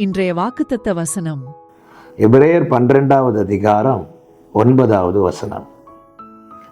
இன்றைய வாக்குத்தத்த வசனம். எபிரேயர் பன்னிரெண்டாவது அதிகாரம் ஒன்பதாவது வசனம்.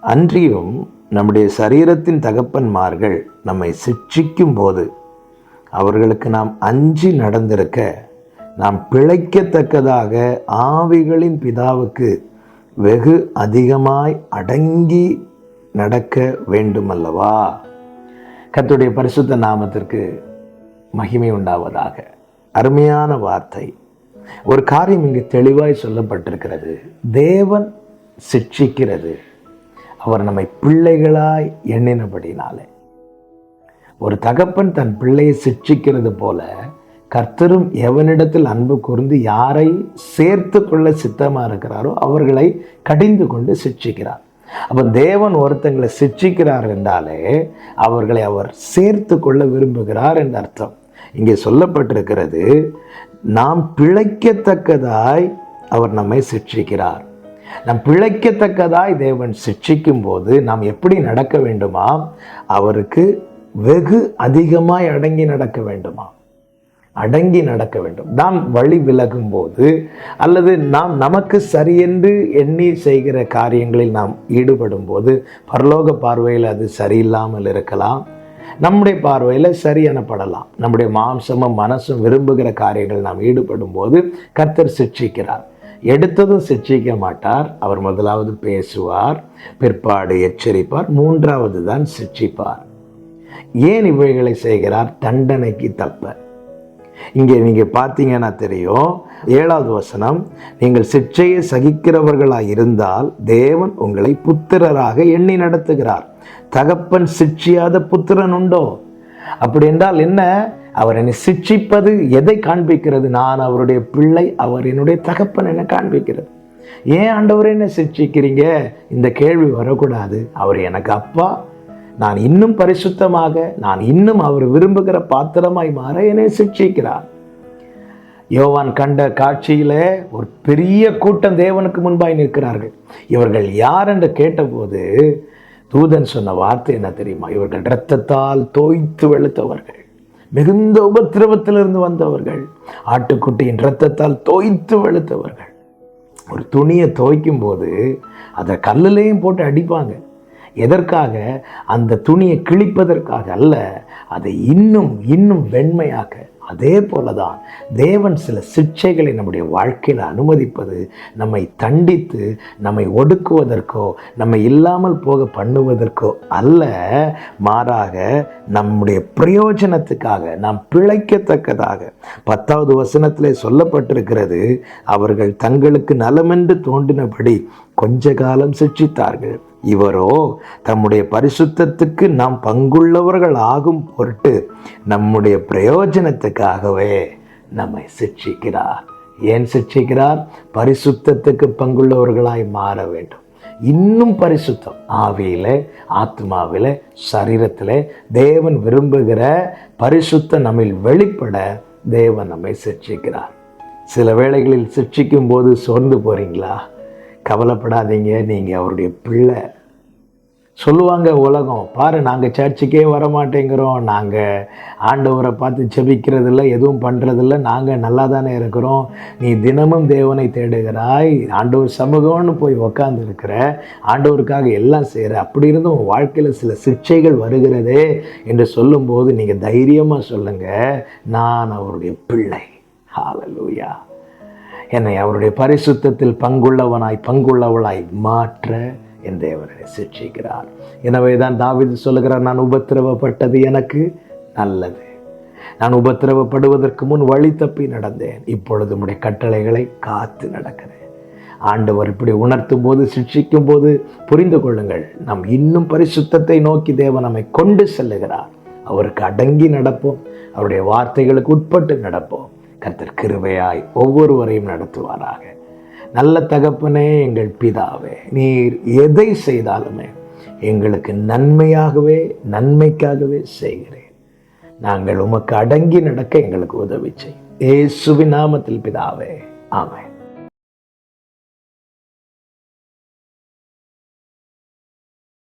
அன்றியும் நம்முடைய சரீரத்தின் தகப்பன்மார்கள் நம்மை சிக்ஷிக்கும் போது அவர்களுக்கு நாம் அஞ்சி நடந்திருக்க நாம் பிழைக்கத்தக்கதாக ஆவிகளின் பிதாவுக்கு வெகு அதிகமாய் அடங்கி நடக்க வேண்டுமல்லவா? கத்துடைய பரிசுத்த நாமத்திற்கு மகிமை உண்டாவதாக. அருமையான வார்த்தை. ஒரு காரியம் இங்கு தெளிவாய் சொல்லப்பட்டிருக்கிறது. தேவன் சிட்சிக்கிறது. அவர் நம்மை பிள்ளைகளாய் எண்ணினபடினாலே. ஒரு தகப்பன் தன் பிள்ளையை சிட்சிக்கிறது போல கர்த்தரும் எவனிடத்தில் அன்பு கூர்ந்து யாரை சேர்த்து கொள்ள சித்தமாக இருக்கிறாரோ அவர்களை கடிந்து கொண்டு சிட்சிக்கிறார். அப்போ தேவன் ஒருத்தங்களை சிக்ஷிக்கிறார் என்றாலே அவர்களை அவர் சேர்த்து கொள்ள விரும்புகிறார் என்ற அர்த்தம். இங்கே சொல்லப்பட்டிருக்கிறது நாம் பிழைக்கத்தக்கதாய் அவர் நம்மை சிட்சிக்கிறார் நாம் பிழைக்கத்தக்கதாய் தேவன் சிக்ஷிக்கும் போது நாம் எப்படி நடக்க வேண்டுமா? அவருக்கு வெகு அதிகமாய் அடங்கி நடக்க வேண்டுமா? அடங்கி நடக்க வேண்டும். நாம் வழி விலகும் போது அல்லது நாம் நமக்கு சரியென்று எண்ணி செய்கிற காரியங்களில் நாம் ஈடுபடும் போது பரலோக பார்வையில் அது சரியில்லாமல் இருக்கலாம். நம்முடைய பார்வையில் சரி எனப்படலாம். நம்முடைய மாம்சமும் மனசும் விரும்புகிற காரியங்கள் நாம் ஈடுபடும் போது கர்த்தர் சிக்ஷிக்கிறார். எடுத்ததும் சிட்சிக்க மாட்டார். அவர் முதலாவது பேசுவார். பிற்பாடு எச்சரிப்பார். மூன்றாவது தான் சிக்ஷிப்பார். ஏன் இவைகளை செய்கிறார்? தண்டனைக்கு தப்ப. இங்கே நீங்க பார்த்தீங்கன்னா தெரியும். ஏழாவது வசனம் நீங்கள் சிற்றையை சகிக்கிறவர்களாக இருந்தால் தேவன் உங்களை புத்திரராக எண்ணி நடத்துகிறார். தகப்பன் சிட்சியாத புத்திரன் உண்டோ? அப்படி என்றால் என்ன? அவர் என்னை சிட்சிப்பது எதை காண்பிக்கிறது? நான் அவருடைய பிள்ளை அவர் என்னுடைய தகப்பன் என காண்பிக்கிறது. ஏன் ஆண்டவர் என்ன சிட்சிக்கிறீங்க? இந்த கேள்வி வரக்கூடாது. அவர் எனக்கு அப்பா நான் இன்னும் பரிசுத்தமாக நான் இன்னும் அவர் விரும்புகிற பாத்திரமாய் மாற என்னை சிக்ஷிக்கிறார். யோவான் கண்ட காட்சியில் ஒரு பெரிய கூட்டம் தேவனுக்கு முன்பாய் நிற்கிறார்கள். இவர்கள் யார் என்று கேட்டபோது தூதன் சொன்ன வார்த்தை என்ன தெரியுமா? இவர்கள் இரத்தத்தால் தோய்த்து வெளுத்தவர்கள் மிகுந்த உபத்திரவத்திலிருந்து வந்தவர்கள் ஆட்டுக்குட்டியின் இரத்தத்தால் தோய்த்து வெளுத்தவர்கள். ஒரு துணியை துவைக்கும் போது அதை கல்லுலேயும் போட்டு அடிப்பாங்க. எதற்காக? அந்த துணியை கிழிப்பதற்காக அல்ல அதை இன்னும் இன்னும் வெண்மையாக்க. அதே போல தான் தேவன் சில சிக்ஷைகளை நம்முடைய வாழ்க்கையில் அனுமதிப்பது நம்மை தண்டித்து நம்மை ஒடுக்குவதற்கோ நம்மை இல்லாமல் போக பண்ணுவதற்கோ அல்ல. மாறாக நம்முடைய பிரயோஜனத்துக்காக நாம் பிழைக்கத்தக்கதாக பத்தாவது வசனத்திலே சொல்லப்பட்டிருக்கிறது அவர்கள் தங்களுக்கு நலமென்று தோன்றினபடி கொஞ்ச காலம் சிக்ஷித்தார்கள். இவரோ தம்முடைய பரிசுத்தத்துக்கு நாம் பங்குள்ளவர்கள் ஆகும் பொருட்டு நம்முடைய பிரயோஜனத்துக்காகவே நம்மை சிக்ஷிக்கிறார். ஏன் சிக்ஷிக்கிறார்? பரிசுத்தத்துக்கு பங்குள்ளவர்களாய் மாற வேண்டும். இன்னும் பரிசுத்தம். ஆவியில ஆத்மாவில சரீரத்தில் தேவன் விரும்புகிற பரிசுத்த நம்மில் வெளிப்பட தேவன் நம்மை சிக்ஷிக்கிறார். சில வேளைகளில் சிக்ஷிக்கும் போது சோர்ந்து போறீங்களா? கவலைப்படாதீங்க. நீங்கள் அவருடைய பிள்ளை. சொல்லுவாங்க உலகம் பாரு நாங்கள் சர்ச்சுக்கே வர மாட்டேங்கிறோம் நாங்கள் ஆண்டவரை பார்த்து செபிக்கிறதில்ல எதுவும் பண்ணுறதில்ல நாங்கள் நல்லா தானே இருக்கிறோம். நீ தினமும் தேவனை தேடுகிறாய். ஆண்டவர் சமூகம்னு போய் உக்காந்து இருக்கிற ஆண்டவருக்காக எல்லாம் செய்கிற அப்படி இருந்தும் உன் வாழ்க்கையில் சில சிக்ஷைகள் வருகிறதே என்று சொல்லும்போது நீங்கள் தைரியமாக சொல்லுங்கள் நான் அவருடைய பிள்ளை. ஹalleluya. என்னை அவருடைய பரிசுத்தத்தில் பங்குள்ளவனாய் பங்குள்ளவளாய் மாற்ற என் தேவனை சிக்ஷிக்கிறார் எனவே தான் தாவிது சொல்லுகிறார் நான் உபத்திரவப்பட்டது எனக்கு நல்லது. நான் உபத்திரவப்படுவதற்கு முன் வழி தப்பி நடந்தேன். இப்பொழுது உடைய கட்டளைகளை காத்து நடக்கிறேன். ஆண்டவர் இப்படி உணர்த்தும் போது சிக்ஷிக்கும் போது புரிந்து கொள்ளுங்கள் நாம் இன்னும் பரிசுத்தத்தை நோக்கி தேவன் நம்மை கொண்டு செல்லுகிறார். அவருக்கு அடங்கி நடப்போம். அவருடைய வார்த்தைகளுக்கு உட்பட்டு நடப்போம். கர்த்தர் கிருபையாய் ஒவ்வொருவரையும் நடத்துவாராக. நல்ல தகப்பனே எங்கள் பிதாவே நீர் எதை செய்தாலுமே எங்களுக்கு நன்மையாகவே நன்மைக்காகவே செய்கிறேன் நாங்கள் உமக்கு அடங்கி நடக்க எங்களுக்கு உதவி செய்யும். இயேசுவின் நாமத்தில் பிதாவே ஆமாம்